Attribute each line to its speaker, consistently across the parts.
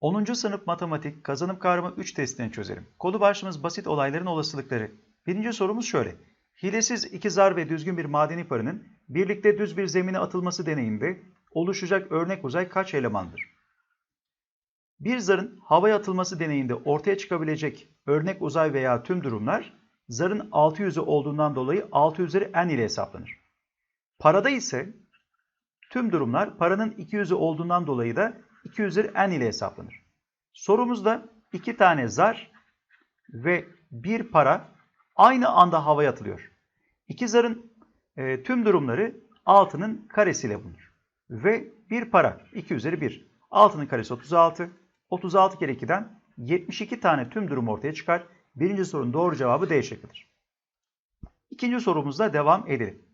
Speaker 1: 10. sınıf matematik kazanım kavramı 3 testini çözelim. Konu başlığımız basit olayların olasılıkları. Birinci sorumuz şöyle. Hilesiz iki zar ve düzgün bir madeni paranın birlikte düz bir zemine atılması deneyinde oluşacak örnek uzay kaç elemandır? Bir zarın havaya atılması deneyinde ortaya çıkabilecek örnek uzay veya tüm durumlar zarın 6 yüzü olduğundan dolayı 6 üzeri n ile hesaplanır. Parada ise tüm durumlar paranın 2 yüzü olduğundan dolayı da 2 üzeri n ile hesaplanır. Sorumuzda iki tane zar ve bir para aynı anda havaya atılıyor. İki zarın e, tüm durumları 6'nın karesiyle bulunur. Ve bir para 2 üzeri 1. 6'nın karesi 36. 36 kere 2'den 72 tane tüm durum ortaya çıkar. Birinci sorunun doğru cevabı D şıkkıdır. İkinci sorumuzla devam edelim.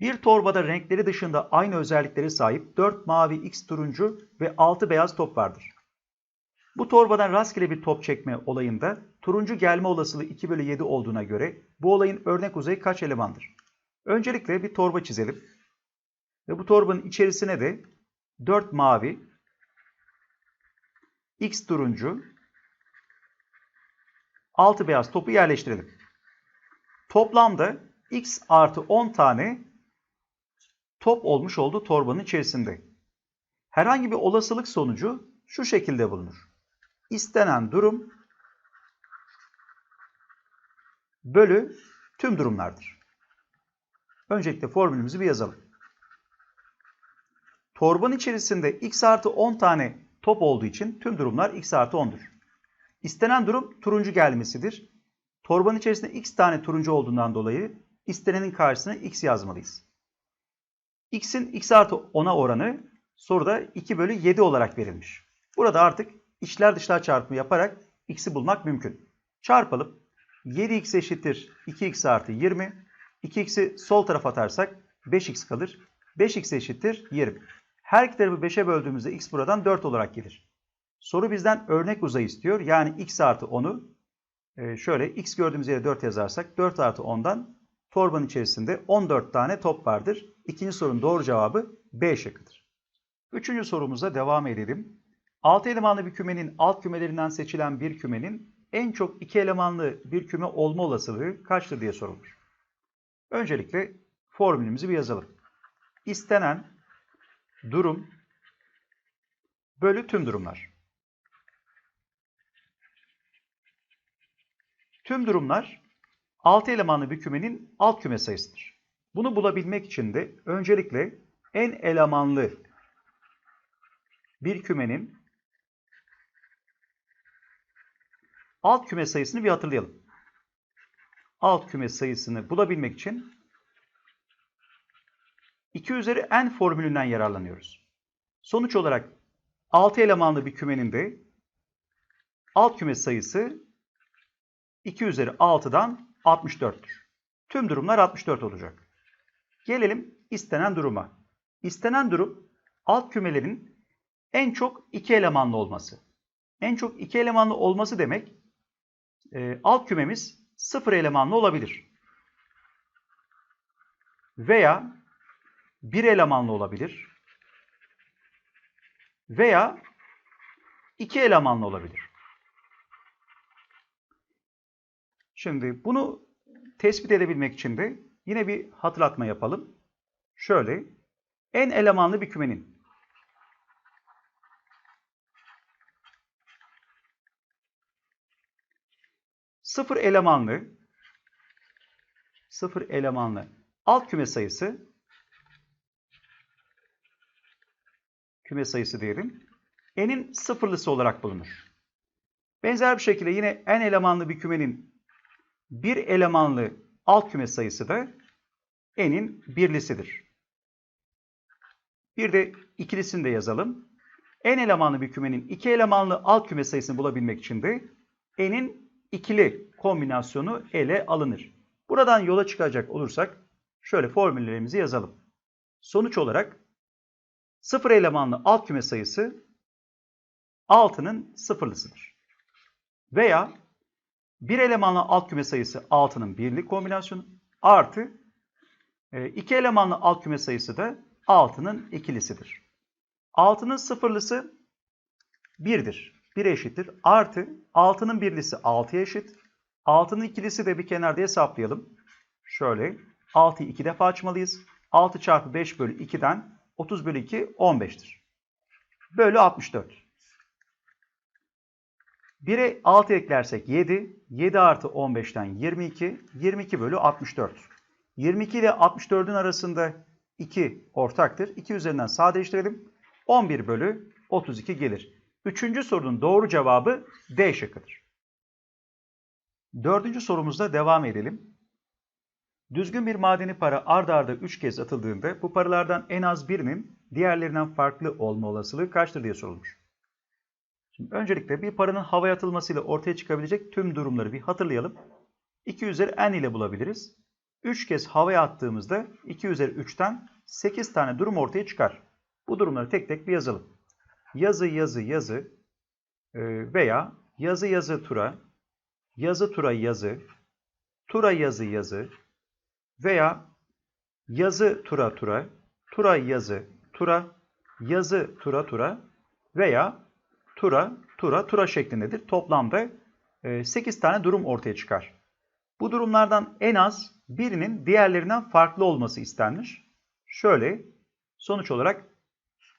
Speaker 1: Bir torbada renkleri dışında aynı özellikleri sahip 4 mavi x turuncu ve 6 beyaz top vardır. Bu torbadan rastgele bir top çekme olayında turuncu gelme olasılığı 2 bölü 7 olduğuna göre bu olayın örnek uzayı kaç elemandır? Öncelikle bir torba çizelim. Ve bu torbanın içerisine de 4 mavi, x turuncu, 6 beyaz topu yerleştirelim. Toplamda x artı 10 tane top olmuş oldu torbanın içerisinde. Herhangi bir olasılık sonucu şu şekilde bulunur. İstenen durum bölü tüm durumlardır. Öncelikle formülümüzü bir yazalım. Torbanın içerisinde x artı 10 tane top olduğu için tüm durumlar x artı 10'dur. İstenen durum turuncu gelmesidir. Torbanın içerisinde x tane turuncu olduğundan dolayı istenenin karşısına x yazmalıyız. X'in x artı 10'a oranı soruda 2 bölü 7 olarak verilmiş. Burada artık içler dışlar çarpımı yaparak x'i bulmak mümkün. Çarpalım. 7x eşittir 2x artı 20. 2x'i sol tarafa atarsak 5x kalır. 5x eşittir 20. Her iki tarafı 5'e böldüğümüzde x buradan 4 olarak gelir. Soru bizden örnek uzay istiyor. Yani x artı 10'u e, şöyle x gördüğümüz yere 4 yazarsak 4 artı 10'dan torbanın içerisinde 14 tane top vardır. İkinci sorunun doğru cevabı B şıkkıdır. Üçüncü sorumuza devam edelim. 6 elemanlı bir kümenin alt kümelerinden seçilen bir kümenin en çok 2 elemanlı bir küme olma olasılığı kaçtır diye sorulmuş. Öncelikle formülümüzü bir yazalım. İstenen durum bölü tüm durumlar. Tüm durumlar 6 elemanlı bir kümenin alt küme sayısıdır. Bunu bulabilmek için de öncelikle en elemanlı bir kümenin alt küme sayısını bir hatırlayalım. Alt küme sayısını bulabilmek için 2 üzeri n formülünden yararlanıyoruz. Sonuç olarak 6 elemanlı bir kümenin de alt küme sayısı 2 üzeri 6'dan 64'tür. Tüm durumlar 64 olacak. Gelelim istenen duruma. İstenen durum alt kümelerin en çok 2 elemanlı olması. En çok 2 elemanlı olması demek e, alt kümemiz 0 elemanlı olabilir. Veya 1 elemanlı olabilir. Veya 2 elemanlı olabilir. Şimdi bunu tespit edebilmek için de yine bir hatırlatma yapalım. Şöyle, en elemanlı bir kümenin sıfır elemanlı sıfır elemanlı alt küme sayısı küme sayısı diyelim. N'in sıfırlısı olarak bulunur. Benzer bir şekilde yine n elemanlı bir kümenin bir elemanlı alt küme sayısı da n'in birlisidir. Bir de ikilisini de yazalım. n elemanlı bir kümenin iki elemanlı alt küme sayısını bulabilmek için de n'in ikili kombinasyonu ele alınır. Buradan yola çıkacak olursak şöyle formüllerimizi yazalım. Sonuç olarak sıfır elemanlı alt küme sayısı 6'nın sıfırlısıdır. Veya bir elemanlı alt küme sayısı 6'nın birli kombinasyonu artı e, iki elemanlı alt küme sayısı da 6'nın ikilisidir. 6'nın sıfırlısı 1'dir. 1 eşittir. Artı 6'nın birlisi 6'ya eşit. 6'nın ikilisi de bir kenarda hesaplayalım. Şöyle 6'yı 2 defa açmalıyız. 6 çarpı 5 bölü 2'den 30 bölü 2 15'tir. Bölü 64. 1'e 6 eklersek 7. 7 artı 15'ten 22. 22 bölü 64. 22 ile 64'ün arasında 2 ortaktır. 2 üzerinden sadeleştirelim. 11 bölü 32 gelir. Üçüncü sorunun doğru cevabı D şıkkıdır. Dördüncü sorumuzda devam edelim. Düzgün bir madeni para ard arda 3 kez atıldığında bu paralardan en az birinin diğerlerinden farklı olma olasılığı kaçtır diye sorulmuş. Şimdi öncelikle bir paranın havaya atılmasıyla ortaya çıkabilecek tüm durumları bir hatırlayalım. 2 üzeri n ile bulabiliriz. 3 kez havaya attığımızda 2 üzeri 3'ten 8 tane durum ortaya çıkar. Bu durumları tek tek bir yazalım. Yazı yazı yazı e, veya yazı yazı tura, yazı tura yazı, tura yazı yazı veya yazı tura tura, tura yazı tura, yazı tura tura veya tura tura tura şeklindedir. Toplamda 8 e, tane durum ortaya çıkar. Bu durumlardan en az birinin diğerlerinden farklı olması istenmiş. Şöyle sonuç olarak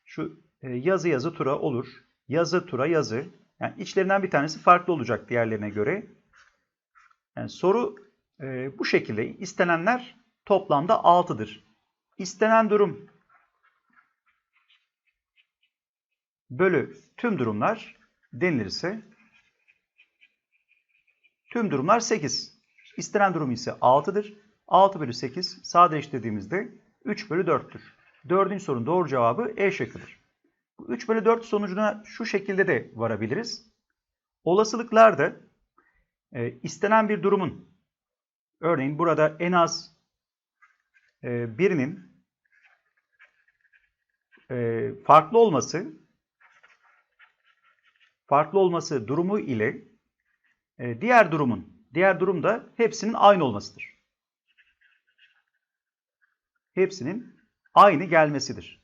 Speaker 1: şu e, yazı yazı tura olur. Yazı tura yazı. Yani içlerinden bir tanesi farklı olacak diğerlerine göre. Yani soru e, bu şekilde. İstenenler toplamda 6'dır. İstenen durum bölü tüm durumlar denilirse tüm durumlar 8. İstenen durum ise 6'dır. 6 bölü 8 sadeleştirdiğimizde 3 bölü 4'tür. Dördüncü sorunun doğru cevabı E şıkkıdır. 3 bölü 4 sonucuna şu şekilde de varabiliriz. Olasılıklarda e, istenen bir durumun örneğin burada en az e, birinin e, farklı olması farklı olması durumu ile e, diğer durumun diğer durum da hepsinin aynı olmasıdır. Hepsinin aynı gelmesidir.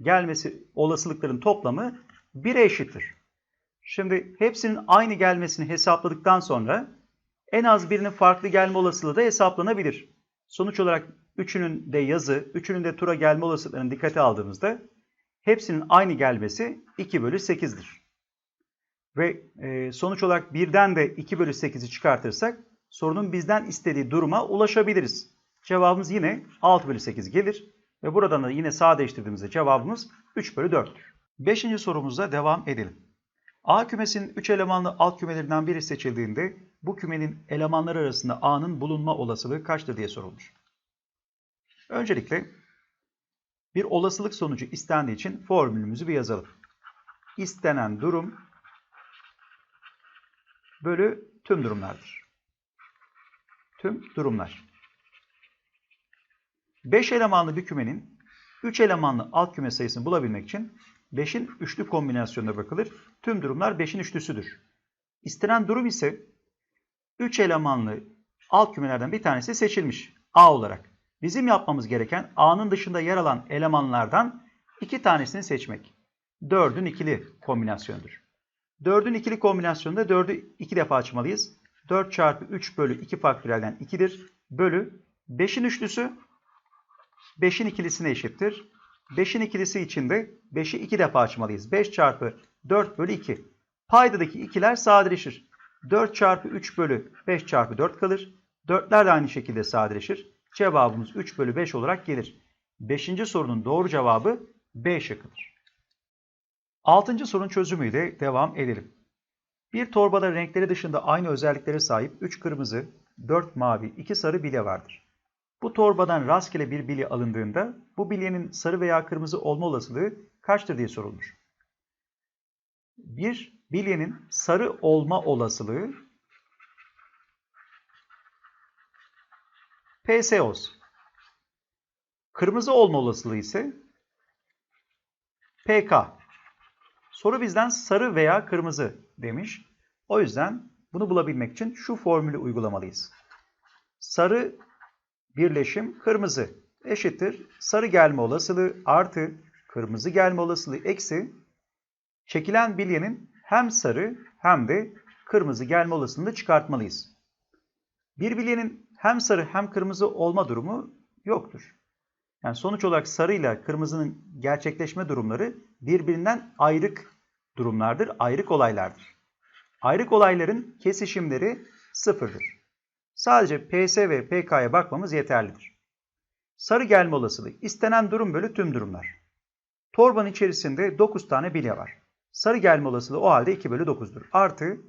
Speaker 1: Gelmesi olasılıkların toplamı 1'e eşittir. Şimdi hepsinin aynı gelmesini hesapladıktan sonra en az birinin farklı gelme olasılığı da hesaplanabilir. Sonuç olarak üçünün de yazı, üçünün de tura gelme olasılıklarını dikkate aldığımızda hepsinin aynı gelmesi 2 bölü 8'dir. Ve e, sonuç olarak birden de 2 bölü 8'i çıkartırsak sorunun bizden istediği duruma ulaşabiliriz. Cevabımız yine 6 bölü 8 gelir. Ve buradan da yine sadeleştirdiğimizde cevabımız 3 bölü 4'tür. Beşinci sorumuzda devam edelim. A kümesinin 3 elemanlı alt kümelerinden biri seçildiğinde bu kümenin elemanları arasında A'nın bulunma olasılığı kaçtır diye sorulmuş. Öncelikle bir olasılık sonucu istendiği için formülümüzü bir yazalım. İstenen durum bölü tüm durumlardır. Tüm durumlar. 5 elemanlı bir kümenin 3 elemanlı alt küme sayısını bulabilmek için 5'in üçlü kombinasyonuna bakılır. Tüm durumlar 5'in üçlüsüdür. İstenen durum ise 3 elemanlı alt kümelerden bir tanesi seçilmiş A olarak. Bizim yapmamız gereken A'nın dışında yer alan elemanlardan iki tanesini seçmek. 4'ün ikili kombinasyonudur. 4'ün ikili kombinasyonunda 4'ü 2 defa açmalıyız. 4 çarpı 3 bölü 2 faktörelden 2'dir. Bölü 5'in üçlüsü 5'in ikilisine eşittir. 5'in ikilisi için de 5'i 2 defa açmalıyız. 5 çarpı 4 bölü 2. Paydadaki ikiler sadeleşir. 4 çarpı 3 bölü 5 çarpı 4 kalır. 4'ler de aynı şekilde sadeleşir. Cevabımız 3 bölü 5 olarak gelir. 5. sorunun doğru cevabı B şıkkıdır. 6. sorun çözümüyle devam edelim. Bir torbada renkleri dışında aynı özelliklere sahip 3 kırmızı, 4 mavi, 2 sarı bilye vardır. Bu torbadan rastgele bir bilye alındığında bu bilyenin sarı veya kırmızı olma olasılığı kaçtır diye sorulmuş. Bir bilyenin sarı olma olasılığı PS olsun. Kırmızı olma olasılığı ise PK. Soru bizden sarı veya kırmızı demiş. O yüzden bunu bulabilmek için şu formülü uygulamalıyız. Sarı birleşim kırmızı eşittir. Sarı gelme olasılığı artı kırmızı gelme olasılığı eksi çekilen bilyenin hem sarı hem de kırmızı gelme olasılığını çıkartmalıyız. Bir bilyenin hem sarı hem kırmızı olma durumu yoktur. Yani sonuç olarak sarı ile kırmızının gerçekleşme durumları birbirinden ayrık durumlardır, ayrık olaylardır. Ayrık olayların kesişimleri sıfırdır. Sadece PS ve PK'ya bakmamız yeterlidir. Sarı gelme olasılığı istenen durum bölü tüm durumlar. Torbanın içerisinde 9 tane bilye var. Sarı gelme olasılığı o halde 2 bölü 9'dur. Artı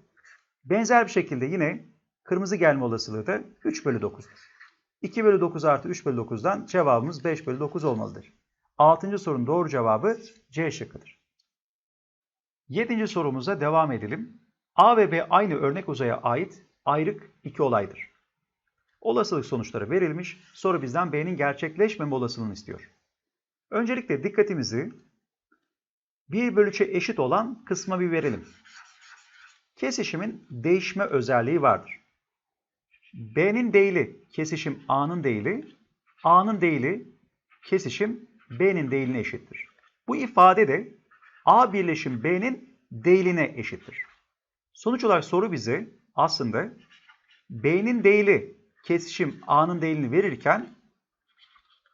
Speaker 1: benzer bir şekilde yine kırmızı gelme olasılığı da 3 bölü 9'dur. 2 bölü 9 artı 3 bölü 9'dan cevabımız 5 bölü 9 olmalıdır. 6. sorunun doğru cevabı C şıkkıdır. 7. sorumuza devam edelim. A ve B aynı örnek uzaya ait ayrık iki olaydır. Olasılık sonuçları verilmiş. Soru bizden B'nin gerçekleşmeme olasılığını istiyor. Öncelikle dikkatimizi 1 bölü 3'e eşit olan kısma bir verelim. Kesişimin değişme özelliği vardır. B'nin değili kesişim A'nın değili, A'nın değili kesişim B'nin değiline eşittir. Bu ifade de A birleşim B'nin değiline eşittir. Sonuç olarak soru bize aslında B'nin değili kesişim A'nın değilini verirken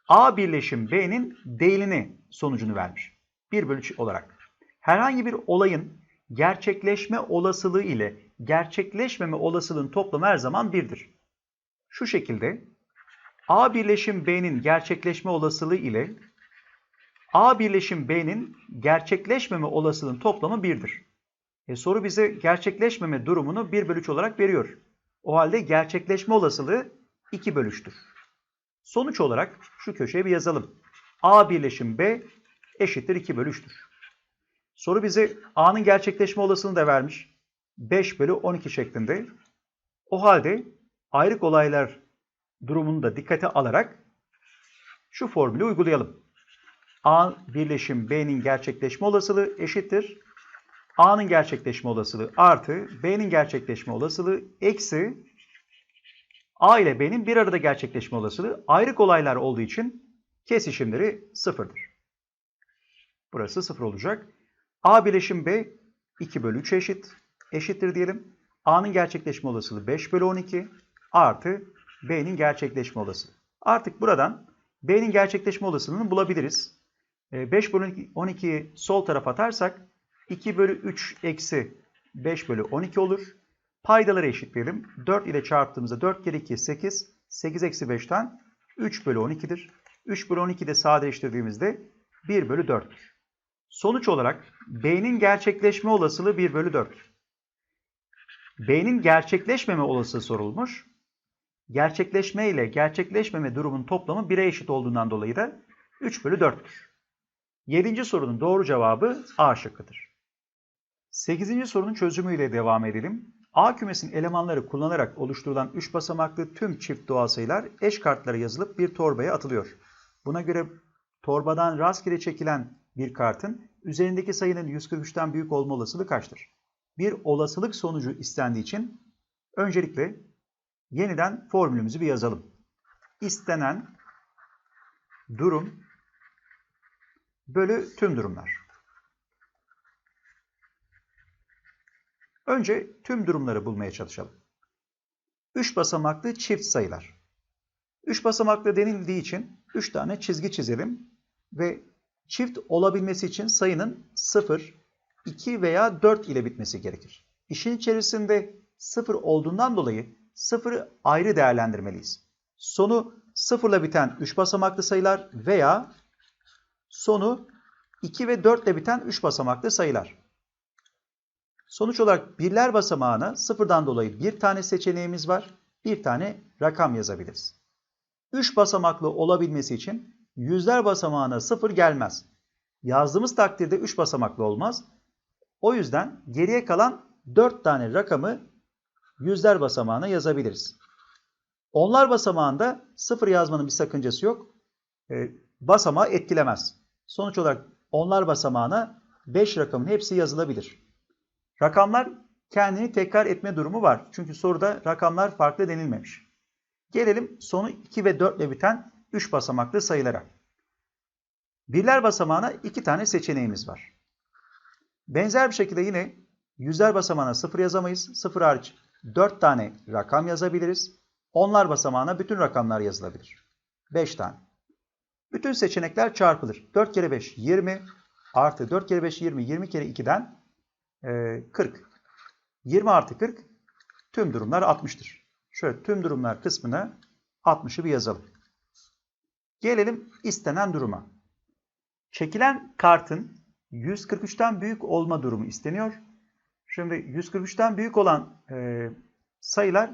Speaker 1: A birleşim B'nin değilini sonucunu vermiş. 1 bölü 3 olarak. Herhangi bir olayın gerçekleşme olasılığı ile gerçekleşmeme olasılığın toplamı her zaman 1'dir. Şu şekilde A birleşim B'nin gerçekleşme olasılığı ile A birleşim B'nin gerçekleşmeme olasılığın toplamı 1'dir. E soru bize gerçekleşmeme durumunu 1 bölü 3 olarak veriyor. O halde gerçekleşme olasılığı 2 bölü 3'tür. Sonuç olarak şu köşeye bir yazalım. A birleşim B eşittir 2 bölü 3'tür. Soru bize A'nın gerçekleşme olasılığını da vermiş. 5 bölü 12 şeklinde. O halde ayrık olaylar durumunu da dikkate alarak şu formülü uygulayalım. A birleşim B'nin gerçekleşme olasılığı eşittir. A'nın gerçekleşme olasılığı artı B'nin gerçekleşme olasılığı eksi A ile B'nin bir arada gerçekleşme olasılığı ayrık olaylar olduğu için kesişimleri sıfırdır. Burası sıfır olacak. A bileşim B 2 bölü 3 eşit. Eşittir diyelim. A'nın gerçekleşme olasılığı 5 bölü 12 artı B'nin gerçekleşme olasılığı. Artık buradan B'nin gerçekleşme olasılığını bulabiliriz. 5 ee, bölü 12'yi sol tarafa atarsak 2 bölü 3 eksi 5 bölü 12 olur. Paydaları eşitleyelim. 4 ile çarptığımızda 4 kere 2 8. 8 eksi 5'ten 3 bölü 12'dir. 3 bölü 12'de sadeleştirdiğimizde 1 bölü 4'tür. Sonuç olarak B'nin gerçekleşme olasılığı 1 bölü 4. B'nin gerçekleşmeme olasılığı sorulmuş. Gerçekleşme ile gerçekleşmeme durumun toplamı 1'e eşit olduğundan dolayı da 3 bölü 4'tür. 7. sorunun doğru cevabı A şıkkıdır. 8. sorunun çözümüyle devam edelim. A kümesinin elemanları kullanarak oluşturulan 3 basamaklı tüm çift doğal sayılar eş kartlara yazılıp bir torbaya atılıyor. Buna göre torbadan rastgele çekilen bir kartın üzerindeki sayının 143'ten büyük olma olasılığı kaçtır? Bir olasılık sonucu istendiği için öncelikle yeniden formülümüzü bir yazalım. İstenen durum bölü tüm durumlar. Önce tüm durumları bulmaya çalışalım. 3 basamaklı çift sayılar. 3 basamaklı denildiği için 3 tane çizgi çizelim ve çift olabilmesi için sayının 0, 2 veya 4 ile bitmesi gerekir. İşin içerisinde 0 olduğundan dolayı 0'ı ayrı değerlendirmeliyiz. Sonu 0 ile biten 3 basamaklı sayılar veya sonu 2 ve 4 ile biten 3 basamaklı sayılar. Sonuç olarak birler basamağına sıfırdan dolayı bir tane seçeneğimiz var. Bir tane rakam yazabiliriz. 3 basamaklı olabilmesi için yüzler basamağına sıfır gelmez. Yazdığımız takdirde 3 basamaklı olmaz. O yüzden geriye kalan 4 tane rakamı yüzler basamağına yazabiliriz. Onlar basamağında sıfır yazmanın bir sakıncası yok. E, basamağı etkilemez. Sonuç olarak onlar basamağına 5 rakamın hepsi yazılabilir. Rakamlar kendini tekrar etme durumu var. Çünkü soruda rakamlar farklı denilmemiş. Gelelim sonu 2 ve 4 ile biten 3 basamaklı sayılara. Birler basamağına 2 tane seçeneğimiz var. Benzer bir şekilde yine yüzler basamağına 0 yazamayız. 0 hariç 4 tane rakam yazabiliriz. Onlar basamağına bütün rakamlar yazılabilir. 5 tane. Bütün seçenekler çarpılır. 4 kere 5 20 artı 4 kere 5 20. 20 kere 2'den e, 40. 20 artı 40 tüm durumlar 60'tır. Şöyle tüm durumlar kısmına 60'ı bir yazalım. Gelelim istenen duruma. Çekilen kartın 143'ten büyük olma durumu isteniyor. Şimdi 143'ten büyük olan e, sayılar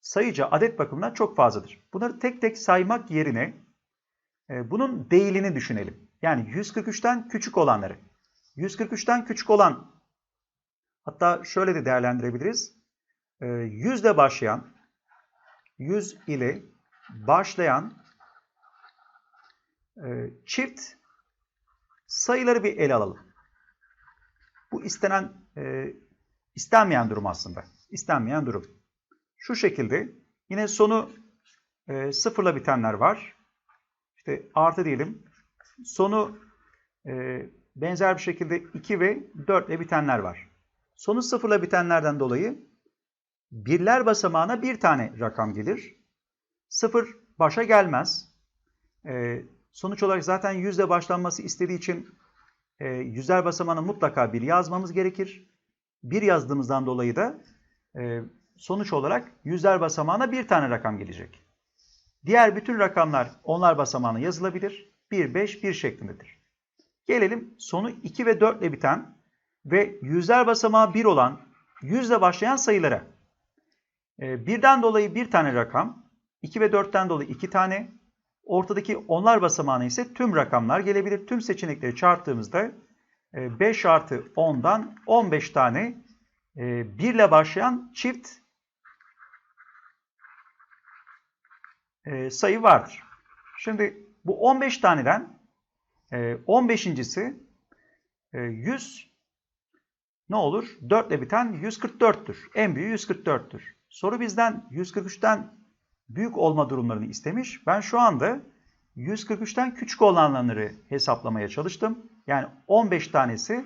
Speaker 1: sayıca adet bakımından çok fazladır. Bunları tek tek saymak yerine e, bunun değilini düşünelim. Yani 143'ten küçük olanları. 143'ten küçük olan hatta şöyle de değerlendirebiliriz. E, 100 ile başlayan 100 ile başlayan e, çift sayıları bir ele alalım. Bu istenen, e, istenmeyen durum aslında. İstenmeyen durum. Şu şekilde yine sonu e, sıfırla bitenler var. İşte artı diyelim. Sonu e, benzer bir şekilde 2 ve 4 ile bitenler var. Sonu sıfırla bitenlerden dolayı birler basamağına bir tane rakam gelir. Sıfır başa gelmez. E, sonuç olarak zaten yüzle başlanması istediği için e, yüzler basamağına mutlaka bir yazmamız gerekir. Bir yazdığımızdan dolayı da e, sonuç olarak yüzler basamağına bir tane rakam gelecek. Diğer bütün rakamlar onlar basamağına yazılabilir. 1, 5, 1 şeklindedir. Gelelim sonu 2 ve 4 ile biten ve yüzler basamağı 1 olan yüzle başlayan sayılara. E, birden dolayı bir tane rakam, 2 ve 4'ten dolayı 2 tane, ortadaki onlar basamağına ise tüm rakamlar gelebilir. Tüm seçenekleri çarptığımızda 5 artı 10'dan 15 tane 1 ile başlayan çift sayı vardır. Şimdi bu 15 taneden 15.si 100 ne olur? 4 ile biten 144'tür. En büyüğü 144'tür. Soru bizden 143'ten büyük olma durumlarını istemiş. Ben şu anda 143'ten küçük olanları hesaplamaya çalıştım. Yani 15 tanesi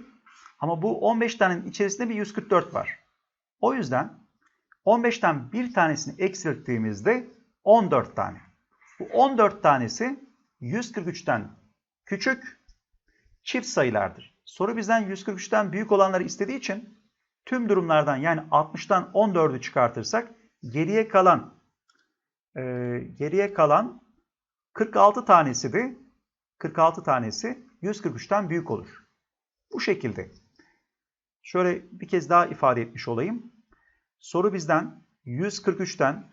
Speaker 1: ama bu 15 tanenin içerisinde bir 144 var. O yüzden 15'ten bir tanesini eksilttiğimizde 14 tane. Bu 14 tanesi 143'ten küçük çift sayılardır. Soru bizden 143'ten büyük olanları istediği için tüm durumlardan yani 60'tan 14'ü çıkartırsak geriye kalan e, geriye kalan 46 tanesi de 46 tanesi 143'ten büyük olur. Bu şekilde. Şöyle bir kez daha ifade etmiş olayım. Soru bizden 143'ten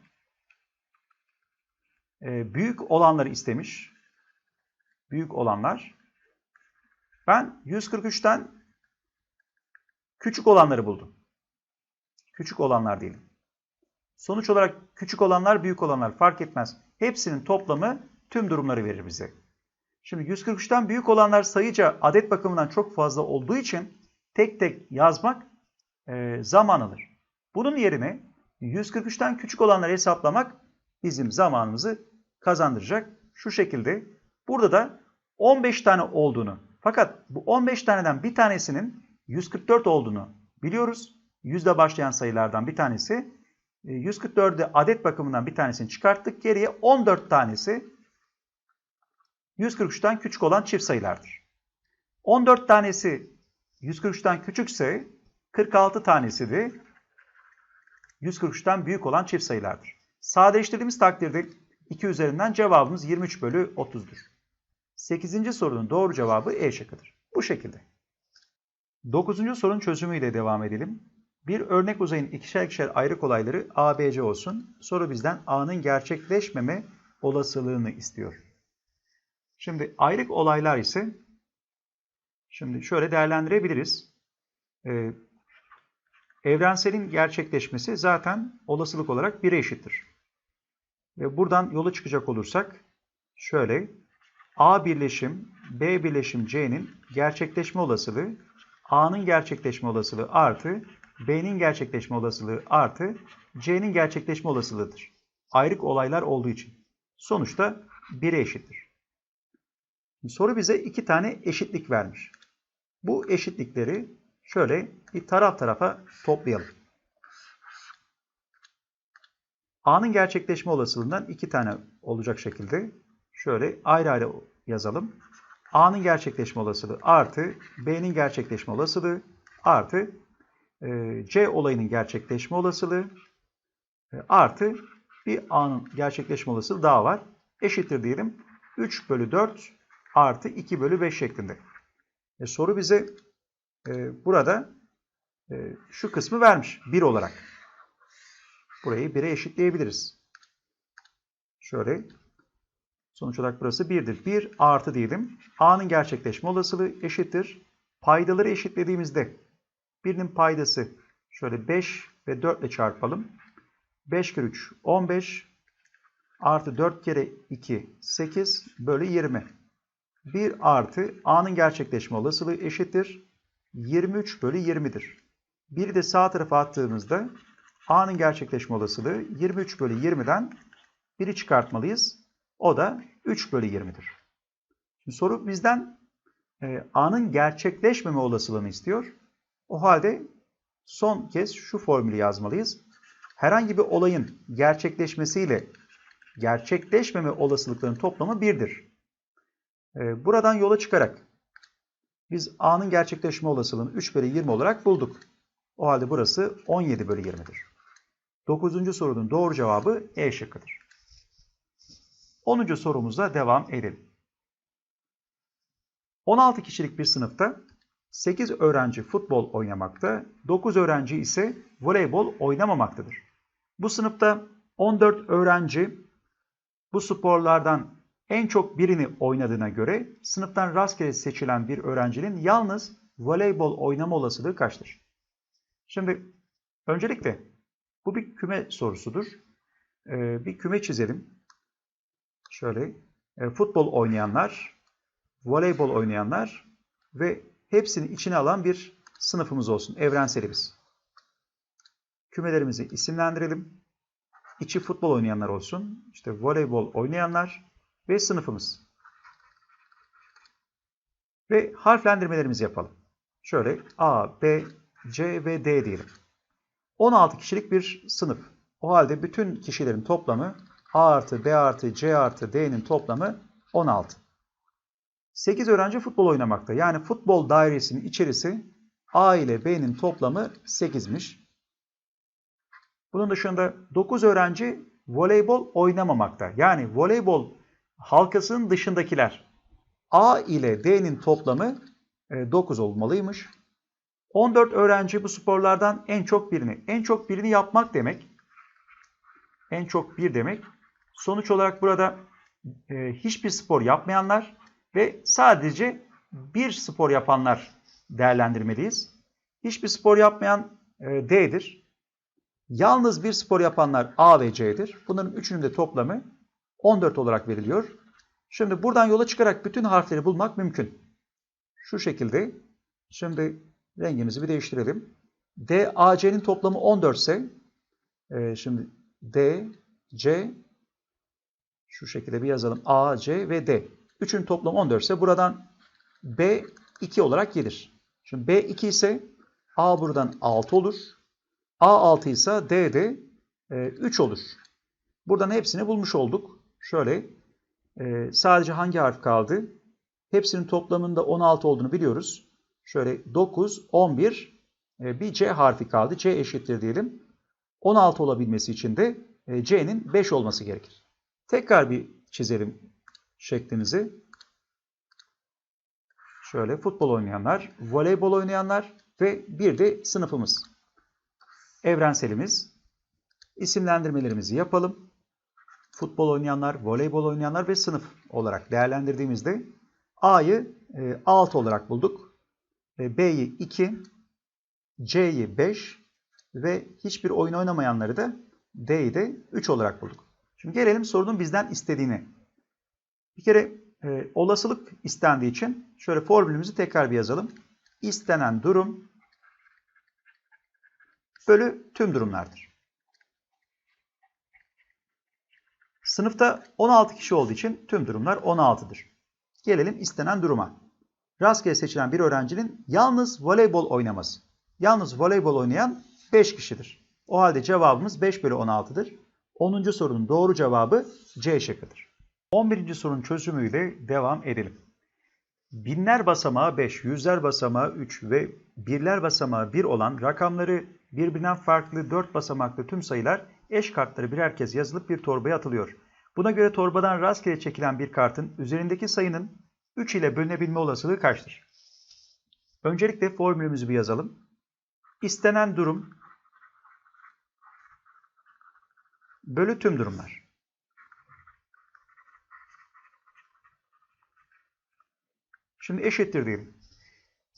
Speaker 1: e, büyük olanları istemiş. Büyük olanlar. Ben 143'ten küçük olanları buldum. Küçük olanlar diyelim. Sonuç olarak küçük olanlar büyük olanlar fark etmez. Hepsinin toplamı tüm durumları verir bize. Şimdi 143'ten büyük olanlar sayıca adet bakımından çok fazla olduğu için tek tek yazmak e, zaman alır. Bunun yerine 143'ten küçük olanları hesaplamak bizim zamanımızı kazandıracak. Şu şekilde burada da 15 tane olduğunu fakat bu 15 taneden bir tanesinin 144 olduğunu biliyoruz. Yüzde başlayan sayılardan bir tanesi 144'ü e, adet bakımından bir tanesini çıkarttık. Geriye 14 tanesi 143'ten küçük olan çift sayılardır. 14 tanesi 143'ten küçükse 46 tanesi de 143'ten büyük olan çift sayılardır. Sadeleştirdiğimiz takdirde 2 üzerinden cevabımız 23 bölü 30'dur. 8. sorunun doğru cevabı E şıkkıdır. Bu şekilde. 9. sorunun çözümüyle devam edelim. Bir örnek uzayın ikişer ikişer ayrı kolayları A, B, C olsun. Soru bizden A'nın gerçekleşmeme olasılığını istiyor. Şimdi ayrık olaylar ise şimdi şöyle değerlendirebiliriz. Ee, evrenselin gerçekleşmesi zaten olasılık olarak 1'e eşittir. Ve buradan yola çıkacak olursak şöyle A birleşim B birleşim C'nin gerçekleşme olasılığı A'nın gerçekleşme olasılığı artı B'nin gerçekleşme olasılığı artı C'nin gerçekleşme olasılığıdır. Ayrık olaylar olduğu için. Sonuçta 1'e eşittir. Soru bize iki tane eşitlik vermiş. Bu eşitlikleri Şöyle bir taraf tarafa toplayalım. A'nın gerçekleşme olasılığından iki tane olacak şekilde şöyle ayrı ayrı yazalım. A'nın gerçekleşme olasılığı artı B'nin gerçekleşme olasılığı artı C olayının gerçekleşme olasılığı e, artı bir A'nın gerçekleşme olasılığı daha var. Eşittir diyelim 3 bölü 4 artı 2 bölü 5 şeklinde. E, soru bize e, burada e, şu kısmı vermiş 1 olarak. Burayı 1'e eşitleyebiliriz. Şöyle sonuç olarak burası 1'dir. 1 artı diyelim. A'nın gerçekleşme olasılığı eşittir. Paydaları eşitlediğimizde birinin paydası şöyle 5 ve 4 ile çarpalım. 5 kere 3 15 artı 4 kere 2 8 bölü 20. 1 artı A'nın gerçekleşme olasılığı eşittir. 23 bölü 20'dir. Biri de sağ tarafa attığımızda A'nın gerçekleşme olasılığı 23 bölü 20'den 1'i çıkartmalıyız. O da 3 bölü 20'dir. Şimdi soru bizden e, A'nın gerçekleşmeme olasılığını istiyor. O halde son kez şu formülü yazmalıyız. Herhangi bir olayın gerçekleşmesiyle gerçekleşmeme olasılıklarının toplamı 1'dir. E, buradan yola çıkarak biz A'nın gerçekleşme olasılığını 3 bölü 20 olarak bulduk. O halde burası 17 bölü 20'dir. 9. sorunun doğru cevabı E şıkkıdır. 10. sorumuza devam edelim. 16 kişilik bir sınıfta 8 öğrenci futbol oynamakta, 9 öğrenci ise voleybol oynamamaktadır. Bu sınıfta 14 öğrenci bu sporlardan en çok birini oynadığına göre sınıftan rastgele seçilen bir öğrencinin yalnız voleybol oynama olasılığı kaçtır? Şimdi öncelikle bu bir küme sorusudur. Ee, bir küme çizelim. Şöyle e, futbol oynayanlar, voleybol oynayanlar ve hepsini içine alan bir sınıfımız olsun. Evrenselimiz. Kümelerimizi isimlendirelim. İçi futbol oynayanlar olsun. İşte voleybol oynayanlar ve sınıfımız. Ve harflendirmelerimizi yapalım. Şöyle A, B, C ve D diyelim. 16 kişilik bir sınıf. O halde bütün kişilerin toplamı A artı B artı C artı D'nin toplamı 16. 8 öğrenci futbol oynamakta. Yani futbol dairesinin içerisi A ile B'nin toplamı 8'miş. Bunun dışında 9 öğrenci voleybol oynamamakta. Yani voleybol halkasının dışındakiler. A ile D'nin toplamı 9 olmalıymış. 14 öğrenci bu sporlardan en çok birini, en çok birini yapmak demek. En çok bir demek. Sonuç olarak burada e, hiçbir spor yapmayanlar ve sadece bir spor yapanlar değerlendirmeliyiz. Hiçbir spor yapmayan e, D'dir. Yalnız bir spor yapanlar A ve C'dir. Bunların üçünün de toplamı 14 olarak veriliyor. Şimdi buradan yola çıkarak bütün harfleri bulmak mümkün. Şu şekilde. Şimdi rengimizi bir değiştirelim. D, A, C'nin toplamı 14 ise e, şimdi D, C şu şekilde bir yazalım. A, C ve D. Üçün toplamı 14 ise buradan B 2 olarak gelir. Şimdi B 2 ise A buradan 6 olur. A 6 ise D de e, 3 olur. Buradan hepsini bulmuş olduk. Şöyle e, sadece hangi harf kaldı? Hepsinin toplamında 16 olduğunu biliyoruz. Şöyle 9, 11 e, bir C harfi kaldı. C eşittir diyelim. 16 olabilmesi için de e, C'nin 5 olması gerekir. Tekrar bir çizelim şeklimizi. Şöyle futbol oynayanlar, voleybol oynayanlar ve bir de sınıfımız. Evrenselimiz. İsimlendirmelerimizi yapalım. Futbol oynayanlar, voleybol oynayanlar ve sınıf olarak değerlendirdiğimizde A'yı 6 e, olarak bulduk. B'yi 2, C'yi 5 ve hiçbir oyun oynamayanları da D'yi de 3 olarak bulduk. Şimdi gelelim sorunun bizden istediğini. Bir kere e, olasılık istendiği için şöyle formülümüzü tekrar bir yazalım. İstenen durum bölü tüm durumlardır. Sınıfta 16 kişi olduğu için tüm durumlar 16'dır. Gelelim istenen duruma. rastgele seçilen bir öğrencinin yalnız voleybol oynaması. Yalnız voleybol oynayan 5 kişidir. O halde cevabımız 5 bölü 16'dır. 10. sorunun doğru cevabı C şıkkıdır. 11. sorunun çözümüyle devam edelim. Binler basamağı 5, yüzler basamağı 3 ve birler basamağı 1 olan rakamları birbirinden farklı 4 basamaklı tüm sayılar eş kartları birer kez yazılıp bir torbaya atılıyor. Buna göre torbadan rastgele çekilen bir kartın üzerindeki sayının 3 ile bölünebilme olasılığı kaçtır? Öncelikle formülümüzü bir yazalım. İstenen durum bölü tüm durumlar. Şimdi eşittir diyelim.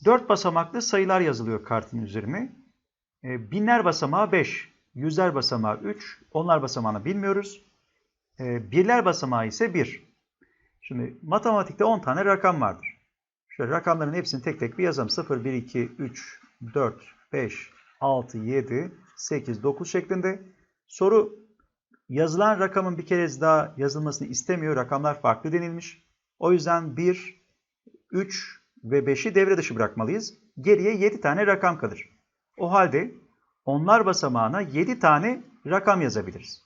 Speaker 1: 4 basamaklı sayılar yazılıyor kartın üzerine. E, binler basamağı 5, yüzler basamağı 3, onlar basamağını bilmiyoruz. E, birler basamağı ise 1. Şimdi matematikte 10 tane rakam vardır. Şöyle rakamların hepsini tek tek bir yazalım. 0, 1, 2, 3, 4, 5, 6, 7, 8, 9 şeklinde. Soru yazılan rakamın bir kere daha yazılmasını istemiyor. Rakamlar farklı denilmiş. O yüzden 1, 3 ve 5'i devre dışı bırakmalıyız. Geriye 7 tane rakam kalır. O halde onlar basamağına 7 tane rakam yazabiliriz.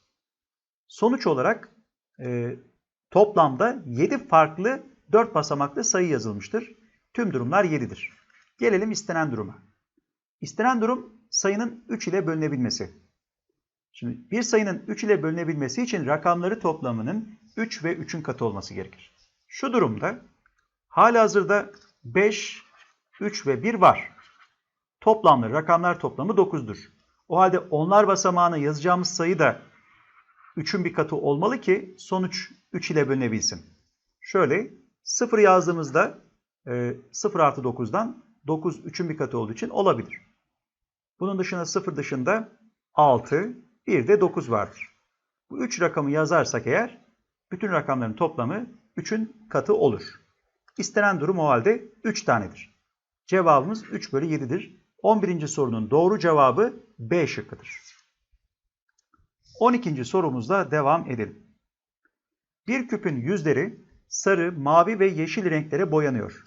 Speaker 1: Sonuç olarak e, toplamda 7 farklı 4 basamaklı sayı yazılmıştır. Tüm durumlar 7'dir. Gelelim istenen duruma. İstenen durum sayının 3 ile bölünebilmesi. Şimdi bir sayının 3 ile bölünebilmesi için rakamları toplamının 3 ve 3'ün katı olması gerekir. Şu durumda halihazırda 5, 3 ve 1 var. Toplamları rakamlar toplamı 9'dur. O halde onlar basamağına yazacağımız sayı da 3'ün bir katı olmalı ki sonuç 3 ile bölünebilsin. Şöyle 0 yazdığımızda 0 artı 9'dan 9 3'ün bir katı olduğu için olabilir. Bunun dışında 0 dışında 6, bir de 9 vardır. Bu 3 rakamı yazarsak eğer bütün rakamların toplamı 3'ün katı olur. İstenen durum o halde 3 tanedir. Cevabımız 3 bölü 7'dir. 11. sorunun doğru cevabı B şıkkıdır. 12. sorumuzla devam edelim. Bir küpün yüzleri sarı, mavi ve yeşil renklere boyanıyor.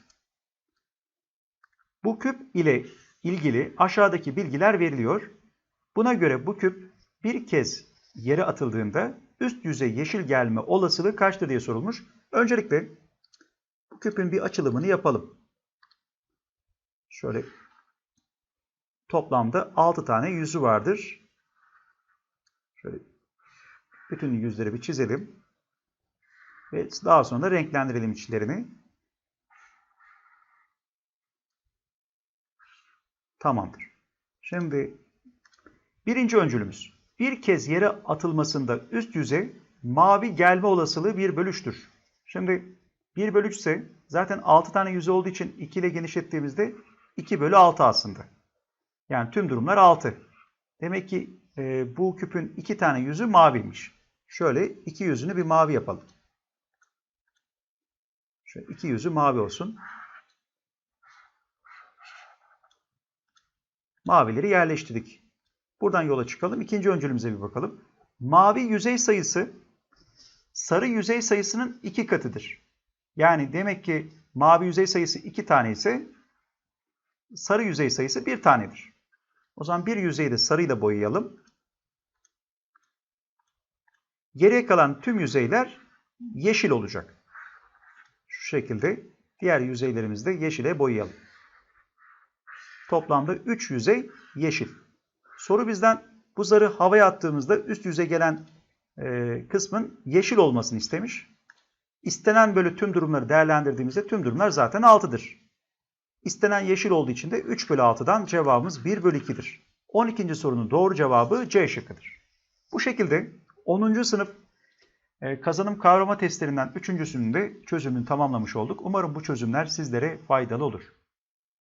Speaker 1: Bu küp ile ilgili aşağıdaki bilgiler veriliyor. Buna göre bu küp bir kez yere atıldığında üst yüzey yeşil gelme olasılığı kaçtır diye sorulmuş. Öncelikle küpün bir açılımını yapalım. Şöyle toplamda 6 tane yüzü vardır. Şöyle bütün yüzleri bir çizelim. Ve daha sonra da renklendirelim içlerini. Tamamdır. Şimdi birinci öncülümüz. Bir kez yere atılmasında üst yüzey mavi gelme olasılığı 1 bölü 3'tür. Şimdi 1 bölü 3 ise zaten 6 tane yüzey olduğu için 2 ile genişlettiğimizde 2 bölü 6 aslında. Yani tüm durumlar 6. Demek ki e, bu küpün 2 tane yüzü maviymiş. Şöyle iki yüzünü bir mavi yapalım. Şöyle iki yüzü mavi olsun. Mavileri yerleştirdik. Buradan yola çıkalım. İkinci öncülümüze bir bakalım. Mavi yüzey sayısı sarı yüzey sayısının iki katıdır. Yani demek ki mavi yüzey sayısı iki tane ise sarı yüzey sayısı bir tanedir. O zaman bir yüzeyi de sarıyla boyayalım. Geriye kalan tüm yüzeyler yeşil olacak. Şu şekilde diğer yüzeylerimizi de yeşile boyayalım. Toplamda 3 yüzey yeşil. Soru bizden bu zarı havaya attığımızda üst yüze gelen e, kısmın yeşil olmasını istemiş. İstenen böyle tüm durumları değerlendirdiğimizde tüm durumlar zaten 6'dır. İstenen yeşil olduğu için de 3 bölü 6'dan cevabımız 1 bölü 2'dir. 12. sorunun doğru cevabı C şıkkıdır. Bu şekilde 10. sınıf e, kazanım kavrama testlerinden 3.sünün de çözümünü tamamlamış olduk. Umarım bu çözümler sizlere faydalı olur.